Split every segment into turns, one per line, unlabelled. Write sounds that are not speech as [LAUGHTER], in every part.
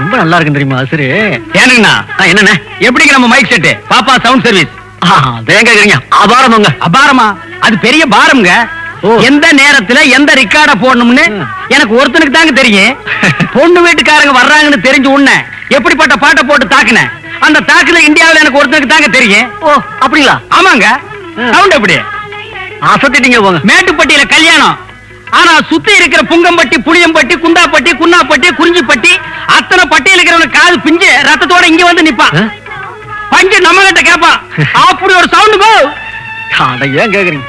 ரொம்ப நல்லா இருக்கு தெரியுமா சரி
ஏனுங்கண்ணா
என்னண்ணே?
எப்படிங்க நம்ம மைக் செட்டு பாப்பா சவுண்ட் சர்வீஸ்
கேக்குறீங்க. அபாரம்?
அது பெரிய பாரம்ங்க. எந்த நேரத்துல எந்த ரெக்கார்ட போடணும்னு. எனக்கு ஒருத்தனுக்கு தாங்க தெரியும். பொண்ணு வீட்டுக்காரங்க வர்றாங்கன்னு தெரிஞ்ச உடனே எப்படிப்பட்ட பாட்டை போட்டு தாக்குனேன். அந்த தாக்குல இந்தியாவுல எனக்கு ஒருத்தனுக்கு தாங்க தெரியும்.
ஓ அப்படிங்களா?
ஆமாங்க. சவுண்ட் எப்படி?
அசத்திட்டீங்க போங்க.
மேட்டுப்பட்டியில கல்யாணம். ஆனா சுத்தி இருக்கிற புங்கம்பட்டி புளியம்பட்டி குண்டாப்பட்டி குன்னாப்பட்டி குறிஞ்சிப்பட்டி அத்தனை பட்டியல இருக்கிறவன காது பிஞ்சு ரத்தத்தோட இங்க வந்து நிப்பான்? பஞ்சு நம்ம கிட்ட கேப்பான் அப்படி ஒரு சவுண்ட் போ.
அட ஏன் கேக்குறீங்க?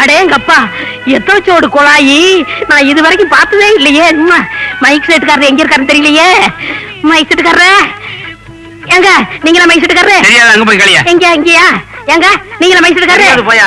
அடேங்கப்பா எத்தோச்சோடு குழாயி நான் இது வரைக்கும் பார்த்ததே இல்லையே. மைக் செட்டுக்காரர் எங்க இருக்காருன்னு தெரியலையே. மைக் செட்டுக்காரர் எங்க நீங்களா மைக் செட்டுக்காரரு
தெரியாது அங்க போய் களியா?
எங்க எங்கயா எங்க நீங்களா மைக் செட்டுக்காரரு
போயா?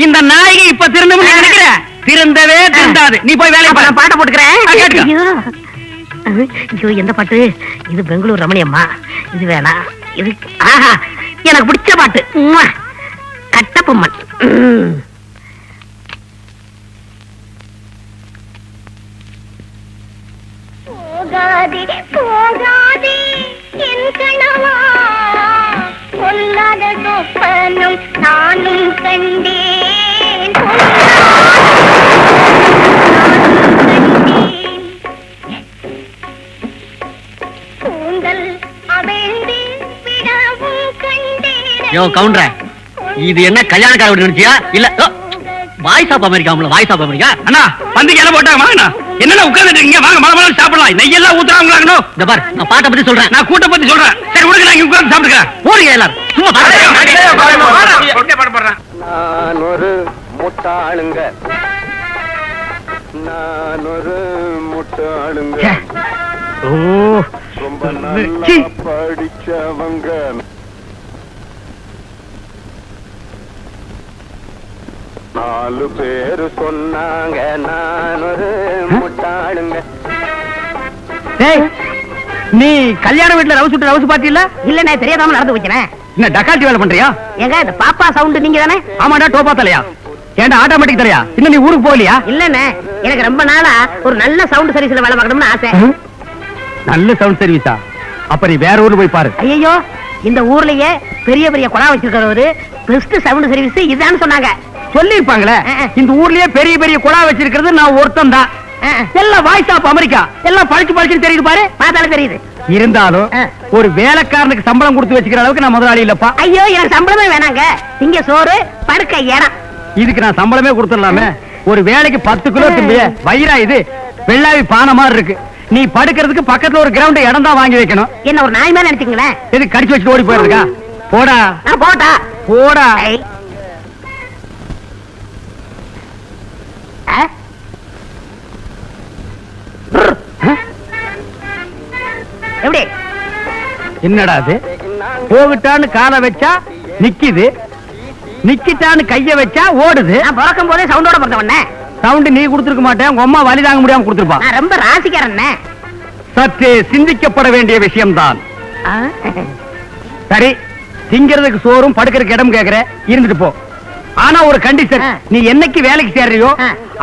இந்த நாயகி இப்ப திருந்தும். நினைக்கிற? திருந்தவே திருந்தாது. நீ போய் வேலையை பாரு.
நான் பாட்டை போட்டுக்கிறேன். ஐயோ. எந்த பாட்டு? இது பெங்களூர் ரமணி அம்மா. இது வேணாம். இது ஆஹா எனக்கு பிடிச்ச பாட்டு. ம்.
போகாதே போகாதே என் கணவா. பொல்லாத
யோ கவுண்டர. இது என்ன கல்யாணக்கார வீடு நினைச்சியா? இல்ல voice of America voice of America.
அண்ணா பந்திக்கு எல்லாம் போட்டாங்க வாங்கண்ணா. என்னென்ன உட்கார்ந்துட்டு இருக்கீங்க? வாங்க மழை மழை சாப்பிடலாம். நெய்யெல்லாம் ஊத்துறாங்களாங்கண்ணோ.
இந்த பாரு நான் பாட்டை பத்தி சொல்றேன்.
நான் கூட்ட பத்தி சொல்றேன். சரி விடுங்க நான் இங்க உட்கார்ந்து சாப்பிட்டுக்கிறேன்.
போடுங்க எல்லாரும். சும்மா
நான் ஒரு முட்டாளுங்க நான் ஒரு முட்டாளுங்க
ஓ.
ரொம்ப. நல்லா படிச்சவங்க. நாலு பேரு சொன்னாங்க நான் ஒரு முட்டாளுங்க.
டேய் நீ கல்யாண வீட்டுல ரவுஸ் விட்டு ரவுஸ் பாத்தீங்களா
இல்லண்ணே தெரியாதாம நடந்து வைக்கிறேன்
என்ன டக்கால்ட்டி வேலை பண்றியா?
ஏங்க இந்த பாப்பா சவுண்ட் நீங்க தானே
ஆமாடா டோபா தலையா ஏன்டா ஆட்டோமேட்டிக் தலையா இன்னும் நீ ஊருக்கு போகலையா?
இல்லண்ணே எனக்கு ரொம்ப நாளா ஒரு நல்ல சவுண்ட் சர்வீஸ்ல வேலை பார்க்கணும்னு ஆசை.
நல்ல சவுண்ட் சர்வீஸா அப்ப நீ வேற ஊர்ல போய் பாரு.
ஐயோ இந்த ஊர்லயே பெரிய பெரிய குழா வச்சிருக்கிறவரு பெஸ்ட் சவுண்ட் சர்வீஸ் இதான்னு சொன்னாங்க.
சொல்லிருப்பாங்களே. இந்த ஊர்லயே பெரிய பெரிய குழா வச்சிருக்கிறது நான் ஒருத்தன் தான். எல்லாம் வாய்ஸ் ஆஃப் அமெரிக்கா எல்லாம் பழிச்சு பழிச்சு தெரியுது பாரு.
பார்த்தாலும் தெரியுது.
இருந்தாலும். ஒரு வேலைக்காரனுக்கு சம்பளம் கொடுத்து வச்சுக்கிற அளவுக்கு நான் முதலாளி இல்லப்பா.
ஐயோ எனக்கு சம்பளமே வேணாங்க. இங்க சோறு படுக்க இடம்.
இதுக்கு நான் சம்பளமே கொடுத்துடலாமே. ஒரு வேலைக்கு பத்து கிலோ திம்பிய வயிறா இது. வெள்ளாவி பானை மாதிரி இருக்கு. நீ படுக்கிறதுக்கு பக்கத்துல ஒரு கிரவுண்ட் இடம் தான் வாங்கி வைக்கணும்.
என்ன ஒரு நாய் மேல நினைச்சீங்களேன்
எது கடிச்சு வச்சுட்டு ஓடி போயிருக்கா? போடா.
போட்டா
போடா.
எப்படி?
என்னடா அது? போகிட்டான்னு காலை வச்சா நிக்குது. நிக்கிட்டான்னு கைய வச்சா ஓடுது.
நான் பிறக்கும் போதே சவுண்டோட பிறந்தவண்ணே
சவுண்ட் நீ கொடுத்துருக்க மாட்டேன். உங்க அம்மா வலி தாங்க முடியாம கொடுத்துருப்பா.
நான் ரொம்ப ராசிக்காரண்ணே
சற்றே சிந்திக்கப்பட வேண்டிய விஷயம்தான்? சரி திங்கிறதுக்கு சோறும் படுக்கிறதுக்கு இடம் கேக்குற. இருந்துட்டு போ. ஆனா ஒரு கண்டிஷன். நீ என்னைக்கு வேலைக்கு சேர்றியோ.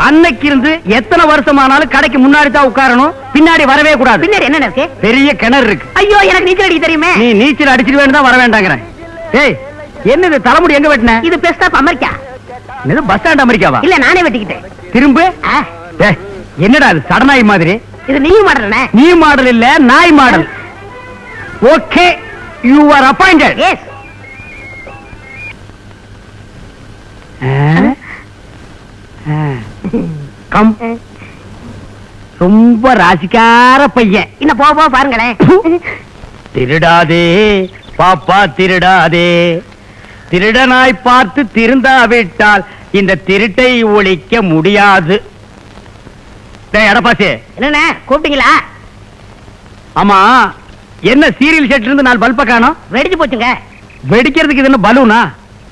அன்னைக்கு இருந்து எத்தனை வருஷமானாலும் கடைக்கு முன்னாடி தான் உட்காரணும். பின்னாடி வரவே கூடாது.
பின்னாடி என்ன இருக்கு?
பெரிய கிணறு இருக்கு.
ஐயோ எனக்கு நீச்சல் அடிக்க தெரியுமே.
நீ நீச்சல் அடிச்சிட்டு தான் வர வேண்டாங்கிறேன். ஏய் என்னது தலைமுடி எங்க வெட்டின?
இது பெஸ்டா அமெரிக்கா.
இது பஸ் ஸ்டாண்ட் அமெரிக்காவா?
இல்ல நானே வெட்டிக்கிட்டேன்.
திரும்ப. என்னடா அது சடனாய் மாதிரி?
இது நீயும் மாடுறனே
நீ மாடல் இல்ல நாய் model. Okay you are appointed
as
come ரொம்ப ராசிக்கார பையன்.
இன்ன போ போ பாருங்களேன்.
திருடாதே பாப்பா திருடாதே. திருடனாய் பார்த்து திருந்தாவிட்டால் இந்த திருட்டை ஒழிக்க முடியாது. டேய் எடப்பாசி
என்னண்ணே கூப்பிட்டீங்களா?
ஆமா என்ன சீரியல் செட்ல இருந்து நாலு பல்ப காணோம்?
வெடிச்சு போச்சுங்க.
வெடிக்கிறதுக்கு இது என்ன பலூனா?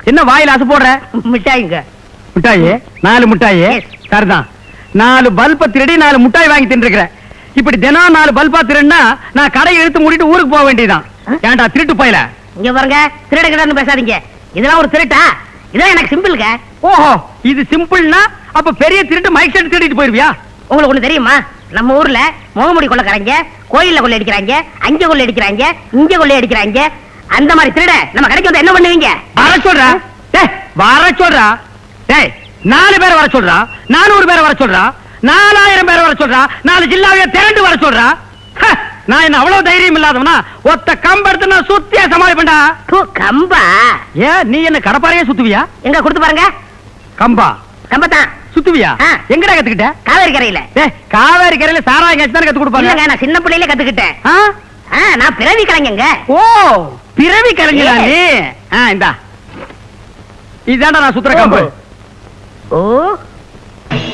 என்ன வாயில அசு போடுற?
மிட்டாய்ங்க.
முட்டாயி நாலு முட்டாயி?
Yes.
சரிதான் நாலு பல்ப திருடி நாலு முட்டாய் வாங்கி தின்றுக்கிறேன் இப்படி தினம் நாலு பல்பா திருடினா நான் கடையை இழுத்து மூடிட்டு ஊருக்கு போக வேண்டியதுதான்.
ஆ?
ஏன்டா திருட்டு போயில?
இங்க பாருங்க திருட கிடன்னு பேசாதீங்க. இதெல்லாம் ஒரு திருட்டா? இதான் எனக்கு சிம்பிளுங்க.
ஓஹோ இது சிம்பிள்னா அப்ப பெரிய திருட்டு மைக் செட் திருடிட்டு போயிருவியா?
உங்களுக்கு ஒண்ணு தெரியுமா? நம்ம ஊர்ல முகமுடி கொள்ளக்காரங்க கோயில்ல கொள்ளை அடிக்கிறாங்க அங்க கொள்ளை அடிக்கிறாங்க இங்க கொள்ளை அடிக்கிறாங்க. அந்த மாதிரி திருட நம்ம கடைக்கு வந்து என்ன பண்ணுவீங்க?
வர சொல்றா. வர சொல்றா. டேய் நாலு பேரை வர சொல்றா நானூறு பேரை வர சொல்றா நாலாயிரம் பேரை வர சொல்றா நாலு ஜில்லாவைய திரண்டு வர சொல்றா. நான் என்ன அவ்வளவு தைரியம் இல்லாதவனா? ஒத்த கம்பெடுத்து நான் சுத்தியா சமாளிப்பேன்டா
கம்பா?
ஏன் நீ என்ன கடப்பாறையே சுத்துவியா?
எங்க கொடுத்து பாருங்க.
கம்பா.
கம்பத்தான்
சுத்துவியா. எங்கடா கத்துக்கிட்ட?
காவேரி கரையில.
காவேரி கரையில சாராயம் காய்ச்சி தானே கத்து கொடுப்பாங்க?
நான் சின்ன பிள்ளையில கத்துக்கிட்டேன். நான் பிறவி கலைஞங்க.
ஓ பிறவி கலைஞரா. நீ? இதாண்டா நான் சுத்துற கம்பு.
ஓ?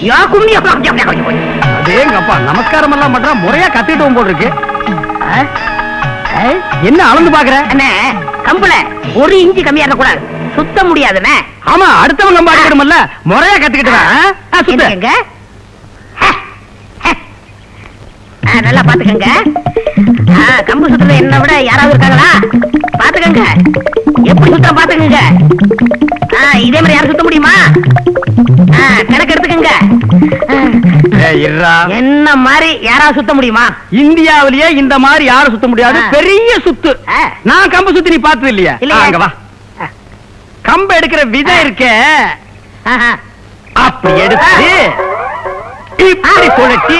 யா கும்மி
அதேங்கப்பா நமஸ்காரம் எல்லாம் பண்றா முறையா கத்திட்டு போல் இருக்கு. என்ன அளந்து பாக்குற
அண்ணே கம்புல ஒரு இன்ச்சு கம்மியா இருக்க கூடாது சுத்த முடியாதுண்ணே.
ஆமா அடுத்தவங்க நம்ம அடிக்கணும்ல முறையா கத்துக்கிட்டு வா, ஆ? ஆ, சுத்து.
என்னங்க? ஆ, நல்லா பாத்துக்கங்க. கம்பு சுத்துறது என்ன விட யாராவது இருக்காங்களா? பாத்துக்கங்க. எப்படி சுத்தம் பாத்துக்கங்க. இதே மாதிரி யாரும் சுத்த முடியுமா? கணக்கு எடுத்துக்கங்க. என்ன மாதிரி யாராவது சுத்த முடியுமா?
இந்தியாவிலேயே இந்த மாதிரி யாரும் சுத்த முடியாது. பெரிய சுத்து. நான் கம்பு சுத்தி நீ பார்த்தது இல்லையா? வா. கம்பு எடுக்கிற விதம் இருக்கே. அப்படி எடுத்து இப்படி சுழட்டி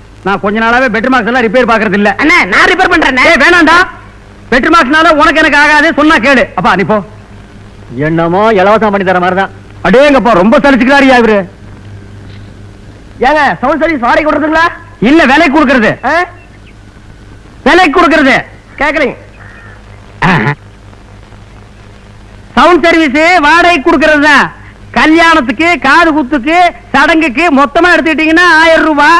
நான் கொஞ்ச நாளாவே பெட்ரு மார்க்ஸ் எல்லாம் ரிப்பேர் பாக்குறது இல்ல
அண்ணா நான் ரிப்பேர் பண்றேண்ணே.
ஏய் வேணாம்டா. பெட்ரு மார்க்ஸ்னால உனக்கு எனக்கு ஆகாது சொன்னா கேளு. அப்பா நீ போ.
என்னமோ இலவசம் பண்ணி தர மாதிரி தான்
அடேங்கப்பா ரொம்ப சலிச்சுக்கிறாரியா இவரு.
ஏங்க சவுண்ட் சர்வீஸ் வாடகை கொடுத்துங்களா
இல்ல விலை கொடுக்கறது. விலை கொடுக்கறது.
கேட்கலைங்க
சவுண்ட் சர்வீஸ் வாடகை கொடுக்கறது தான். கல்யாணத்துக்கு காது குத்துக்கு சடங்குக்கு மொத்தமா எடுத்துக்கிட்டீங்கன்னா ஆயிரம் ரூபாய்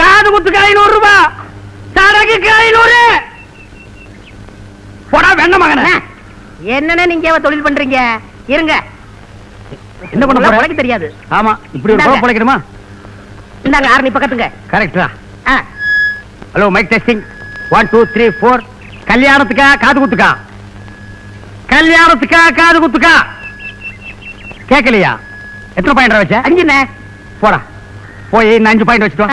காது குத்துக்கு ஐநூறு ரூபாய் சடங்குக்கு ஐநூறு. போடா வெண்ண மகன.
என்னண்ணே நீங்க தொழில் பண்றீங்க? இருங்க.
என்ன பண்ண
உழைக்க தெரியாது.
ஆமா இப்படி ஒரு. குழப்பம் பிழைக்கணுமா?
இந்தாங்க ஆரணி பக்கத்துங்க.
கரெக்டா hello mike testing one two three four கல்யாணத்துக்கா காது குத்துக்கா? கல்யாணத்துக்கா காது குத்துக்கா? கேட்கலையா? எத்தனை பாயிண்ட் வச்ச?
அஞ்சுண்ணே
போடா. போய் இந்த அஞ்சு பாயிண்ட் வச்சுட்டோம்.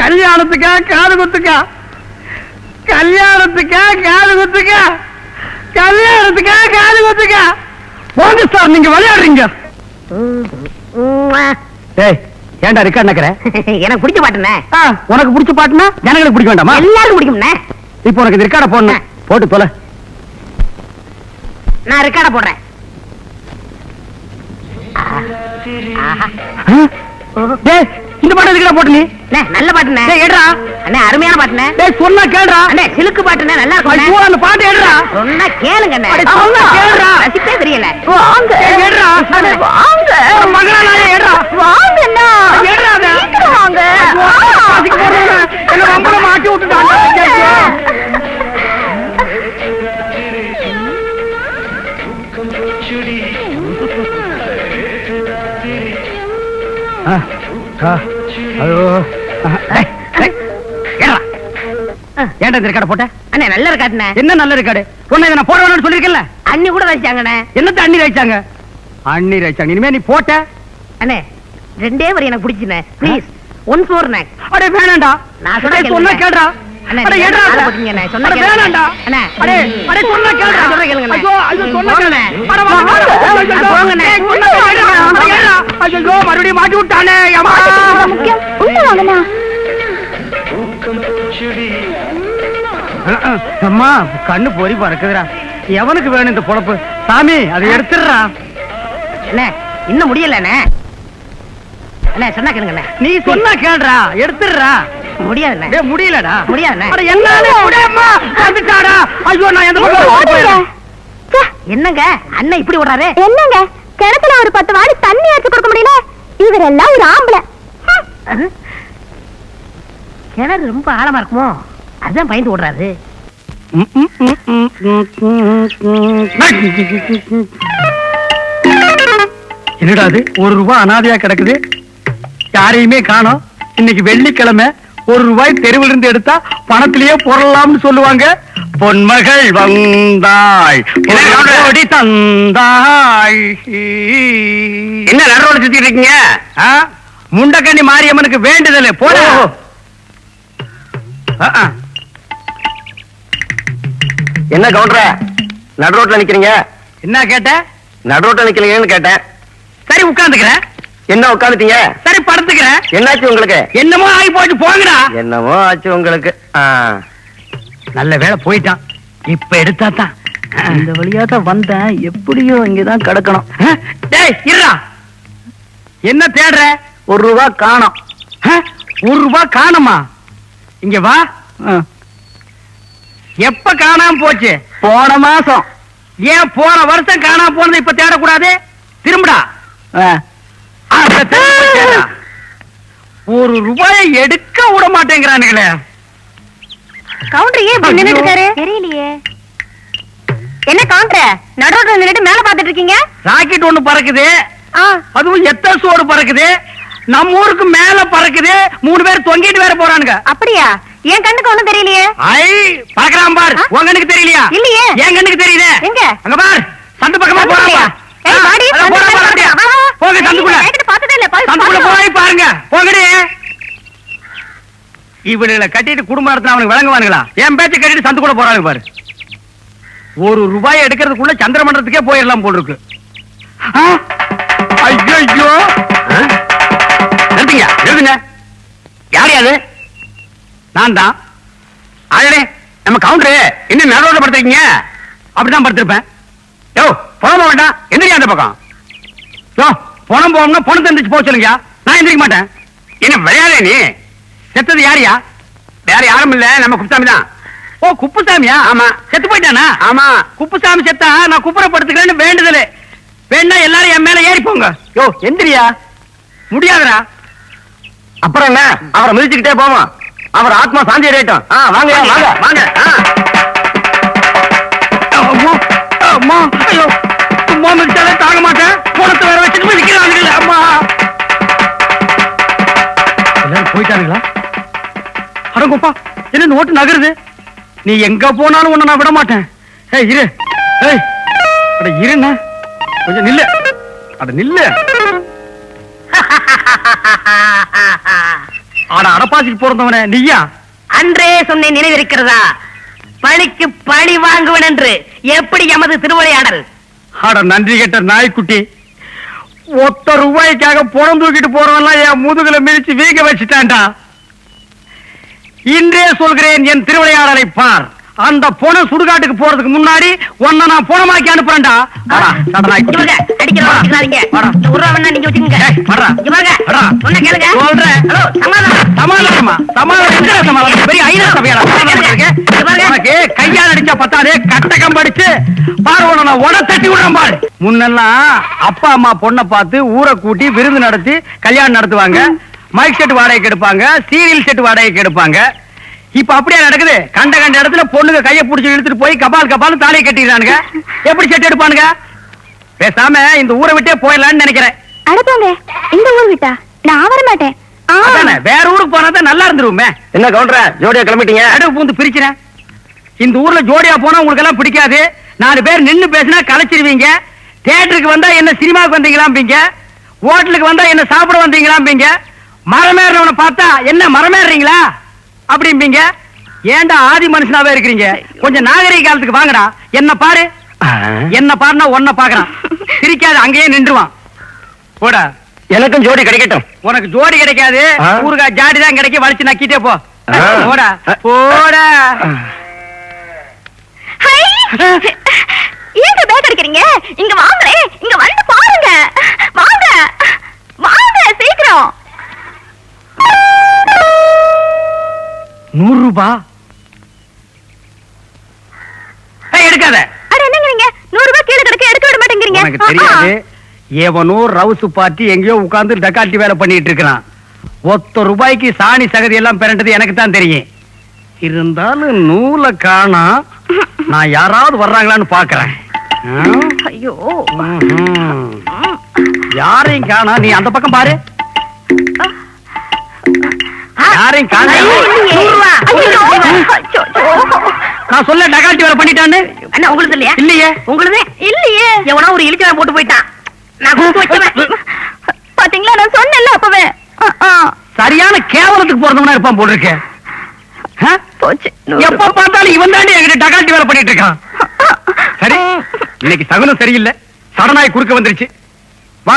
கல்யாணத்துக்கா காது குத்துக்கா கல்யாணத்துக்கா காது குத்துக்கா கல்யாணத்துக்கா காது குத்துக்கா போங்க சார் நீங்க விளையாடுறீங்க. ஏய் ஏன்டா இருக்கா நக்கற?
எனக்கு பிடிச்ச பாட்டுண்ணே.
உனக்கு பிடிச்ச பாட்டுனா ஜனங்களுக்கு பிடிக்க வேண்டாமா?
எல்லாருக்கும் பிடிக்கும்ண்ணே.
இப்போ உனக்கு இது ரெக்கார்ட போடணும். போட்டு தொலை.
நான் ரெக்கார்ட போடுறேன்.
இந்த பாட்டு எதுக்குடா போட்டு நீ
நல்ல பாட்டுண்ணே.
டேய் எடுறா.
அண்ணே அருமையான பாட்டுண்ணே.
டேய் சொன்னா கேளுடா.
அண்ணே சிலுக்கு பாட்டுண்ணே நல்லா இருக்கும்
அந்த பாட்டு எடுறா.
சொன்னா கேளுங்க அண்ணே.
சொன்னா கேளுடா.
ரசிப்பே தெரியல.
வாங்க. எடுறா.
வாங்க.
மகளா நான் எடுறா.
வாங்க அண்ணா.
எடுறா
வாங்க.
அதுக்கு. என்ன வம்பல மாட்டி விட்டுட்டாங்க ஐயோ. ஆ, ஏன்டா இந்த ரெக்கார்ட போட்ட?
அண்ணே நல்ல இருக்காட்டுண்ணே
என்ன நல்ல ரெக்கார்டு? உன்னை இதை நான் போட வேணும்னு சொல்லிருக்கேன்ல
அண்ணி கூட ரசிச்சாங்கண்ணே
என்னத்த அண்ணி ரசிச்சாங்க அண்ணி ரசிச்சாங்க இனிமே நீ போட்ட?
அண்ணே ரெண்டே வரி எனக்கு பிடிச்சுண்ணே ப்ளீஸ் ஒன் ஃபோர்ண்ணே
அடே வேணாண்டா.
நான் சொன்னா
அடே, சொன்னா அடே,
நீங்க
ஏறுடா.
ஆளை
அம்மா கண்ணு பொறி பறக்குதுடா. எவனுக்கு வேணும் இந்த பொழப்பு? சாமி அதை எடுத்துடுறா.
அண்ணே இன்னும் முடியலண்ணே அண்ணே. சொன்னா கேளுங்கண்ணே.
நீ சொன்னா கேளுடா எடுத்துடுறா.
முடியாதுண்ணே.
டேய், முடியலடா.
முடியாதுண்ணே.
அட, என்னால முடியாதும்மா. வந்துட்டாடா. ஐயோ நான் எந்த பக்கம் போறேன்
ச்சே,
என்னங்க? அண்ணன் இப்படி விடுறாரு
என்னங்க? கிணத்துல ஒரு பத்து வாடி தண்ணி எடுத்து கொடுக்க முடியல? இவரெல்லாம் ஒரு ஆம்பளை. ஹம்.
அது? கிணறு ரொம்ப ஆழமா இருக்குமோ? அதான் பயந்து விடுறாரு
என்னடா அது? ஒரு ரூபாய் அனாதையா கிடக்குது? யாரையுமே காணோம். இன்னைக்கு வெள்ளிக்கிழமை ஒரு ரூபாய் தெருவில் இருந்து எடுத்தா பணத்திலேயே போடலாம்னு சொல்லுவாங்க. பொன்மகள் வந்தாள் ஒரு கோடி தந்தாள் என்ன நடுவோட சுத்திட்டு இருக்கீங்க? முண்டக்கண்ணி மாரியம்மனுக்கு வேண்டுதல் போட.
என்ன கவுண்டர? நடு ரோட்ல நிக்கிறீங்க?
என்ன கேட்ட?
நடு ரோட்ல நிக்கிறீங்கன்னு கேட்டேன்.
சரி உட்கார்ந்துக்கிறேன்
என்ன உட்காந்துட்டீங்க?
சரி படுத்துக்கிறேன்
என்னாச்சு உங்களுக்கு?
என்னமோ ஆகி போச்சு போங்கடா.
என்னமோ ஆச்சு உங்களுக்கு.
நல்ல வேலை போயிட்டான். இப்ப எடுத்தா தான். இந்த வழியா தான் வந்தேன். எப்படியோ இங்கதான் கிடக்கணும். டேய் இருடா. என்ன தேடுற? ஒரு ரூபா காணோம். ஒரு ரூபா காணுமா? இங்க வா. எப்ப காணாம போச்சு? போன மாசம். ஏன் போன வருஷம் காணாம போனது இப்ப தேடக்கூடாது? திரும்புடா. ஒரு ரூபாயை எடுக்க விட மாட்டேங்கிறானுங்களே.
கவுண்டர் ஏன் இப்படி நின்னுட்டு இருக்காரு? தெரியலையே. என்ன கவுண்டர்? நடுரோட்ல நின்னுட்டு மேல பாத்துட்டு இருக்கீங்க?
ராக்கெட் ஒண்ணு பறக்குது. அதுவும் எத்த சோடு பறக்குது? நம்ம ஊருக்கு மேல பறக்குது. மூணு பேர் தொங்கிட்டு வேற போறானுங்க.
அப்படியா? என் கண்ணுக்கு ஒண்ணும் தெரியலையே.
ஐ பறக்குறான் பார்? உன் கண்ணுக்கு தெரியலையா?
இல்லையே.
என் கண்ணுக்கு தெரியுதே
எங்க?
அங்க பார். சந்து பக்கமா
சந்து
போறான்.
ஏய், வாடி, சந்து.
போங்க சந்துக்குள்ள.
நேத்து பார்த்ததே இல்ல,
சந்துக்குள்ள. போய். பாருங்க. போங்கடி. இவனுங்களை கட்டிட்டு குடும்ப நடத்தின அவனுக்கு விளங்குவானுங்களா? என் பேச்ச கட்டிட்டு சந்துக்குள்ள போறானுங்க பாரு. ஒரு ரூபாய் எடுக்கிறதுக்குள்ள சந்திரமண்டலத்துக்கே போயிடலாம் போல் இருக்கு ஐயோ நிறுத்துங்க. நிறுத்துங்க. யார் யாரு நான் தான் அழடே நம்ம கவுண்டரு இன்னும் நடுவோட படுத்துருக்கீங்க. அப்படிதான் படுத்திருப்பேன். யோ போக வேண்டாம். எந்திரிக்க அந்த பக்கம்? யோ பணம் போகணும்னா பணம் தந்துச்சு போக சொல்லுங்க நான் எந்திரிக்க மாட்டேன். என்ன விளையாடே நீ? செத்தது யாரியா வேற யாரும் இல்ல. நம்ம குப்புசாமி தான். ஓ குப்புசாமியா? ஆமா. செத்து போயிட்டானா? ஆமா. குப்புசாமி செத்தா நான் குப்புறப்படுத்துக்கிறேன்னு வேண்டுதல். வேணா எல்லாரும் என் மேல ஏறி போங்க. யோ எந்திரியா? முடியாதுடா.
அப்புறம் என்ன? அவரை மிதிச்சுக்கிட்டே போமா அவர் ஆத்மா சாந்தி அடையட்டும். வாங்க வாங்க. வாங்க.
அம்மா ஐயோ சும்மா மிதிச்சாலே தாங்க மாட்டேன். போனத்தை வேற வச்சுட்டு மிதிக்கிறானுங்களே அம்மா. எல்லாரும் போயிட்டானுங்களா? அடங்கப்பா என்ன ஓட்டு நகருது? நீ எங்க போனாலும் உன்னை நான் விட மாட்டேன். ஏய் இரு. ஏய் அட இருண்ணா. கொஞ்சம் நில்லு. அட நில்லு. [LAUGHS] அட அடப்பாசிக்கு பிறந்தவனே நீயா?
அன்றே சொன்னேன் நினைவிருக்கிறதா? பழிக்கு பழி வாங்குவன் என்று. எப்படி எமது திருவிளையாடல்?
அட நன்றி கெட்ட நாய்க்குட்டி. ஒத்த ரூபாய்க்காக புறம் தூக்கிட்டு போறவன்லாம் என் முதுகுல மிதிச்சு வீங்க வச்சுட்டான்டா. இன்றே சொல்கிறேன் என் திருவிளையாடலை பார். அந்த பொண சுடுகாட்டுக்கு போறதுக்கு முன்னாடி உன்னை நான் பொணமாக்கி அனுப்புறேன்டா. வாடா, சட நாய்க்குட்டி. வாடா.
இந்த ஒரு ரூபா வேணா நீங்க வச்சுக்கோங்க
ஏய், வாடா.
இவங்க
வாடா.
சொன்ன கேளுங்க.
சொல்றேன்.
ஹலோ சமாதானம்.
சமாதானமா? சமாதானம். எங்கடா சமாதானம்? பெரிய ஐநா சபையாடா சமாதானம் இருக்கு? உனக்கு கையால் அடிச்சா பத்தாது கட்டகம் படிச்சு பாரு உன்னை நான் உட தட்டி விடுறேன் பாரு. முன்னெல்லாம் அப்பா அம்மா பொண்ணை பார்த்து ஊரை கூட்டி விருந்து நடத்தி கல்யாணம் நடத்துவாங்க. மைக் செட் வாடகைக்கு எடுப்பாங்க. சீரியல் செட் வாடகைக்கு எடுப்பாங்க. இப்ப அப்படியே நடக்குது? கண்ட கண்ட இடத்துல பொண்ணுங்க கையை பிடிச்சி இழுத்துட்டு போய் கபால் கபால் தாலியை கட்டிடுறானுங்க எப்படி செட் எடுப்பானுங்க? பேசாம இந்த ஊரை விட்டே போயிடலாம்னு நினைக்கிறேன்.
அனுப்புங்க இந்த ஊர் விட்டா? நான் வர மாட்டேன். ஆ.
அதானே வேற ஊருக்கு போனா தான் நல்லா இருந்துருவோமே
என்ன கவுண்டர ஜோடியா கிளம்பிட்டீங்க?
நடுவு பூந்து பிரிக்கிறேன் இந்த ஊர்ல ஜோடியா போனா உங்களுக்கு எல்லாம் பிடிக்காது. நாலு பேர் நின்னு பேசினா கலைச்சிருவீங்க. தியேட்டருக்கு வந்தா என்ன சினிமாவுக்கு வந்தீங்களாம்பீங்க. ஹோட்டலுக்கு வந்தா என்ன சாப்பிட வந்தீங்களாம்பீங்க. மரமேறவனை பார்த்தா என்ன மரமேறீங்களா? அப்படிம்பீங்க. ஏன்டா ஆதி மனுஷனாவே இருக்கிறீங்க? கொஞ்சம் நாகரிக காலத்துக்கு வாங்கடா. என்ன பாரு. என்ன பாருனா ஒன்ன பாக்குறான் சிரிக்காது அங்கேயே நின்றுவான். போடா.
எனக்கும் ஜோடி கிடைக்கட்டும்.
உனக்கு ஜோடி கிடைக்காது.
ஆ.
ஊருகா ஜாடி தான் கிடைக்க வலிச்சு நக்கிட்டே போ. போடா. போடா. எவனோ ரவுசு பார்ட்டி எங்கேயோ உட்கார்ந்து டக்காட்டி வேலை பண்ணிட்டு இருக்கிறான். ஒத்த ரூபாய்க்கு சாணி சகதி எல்லாம் பிறண்டது எனக்கு தான் தெரியும். இருந்தாலும் நூலை காணா நான் யாராவது வர்றாங்களான்னு பாக்குறேன்
ஐயோ.
யாரையும் காணா. நீ அந்த பக்கம் பாரு. யாரையும் காணா. நான் சொல்ல டக்காட்டி வேலை பண்ணிட்டான்னு?
உங்களுக்கு இல்லையா?
இல்லையே.
உங்களுக்கு
இல்லையே.
எவனா ஒரு இழிச்சவன் போட்டு போயிட்டான்.
பாத்தீங்களா நான் சொன்னேன்ல அப்பவே.
சரியான கேவலத்துக்கு பிறந்தவனா இருப்பான் போல் இருக்கு ஆ?
போச்சு. நூறு
எப்ப பார்த்தாலும் இவன் தாண்டி என்கிட்ட டகாட்டி வேலை பண்ணிட்டு இருக்கான். சரி இன்னைக்கு சகுனம் சரியில்லை. சடனாய் குறுக்க வந்துருச்சு.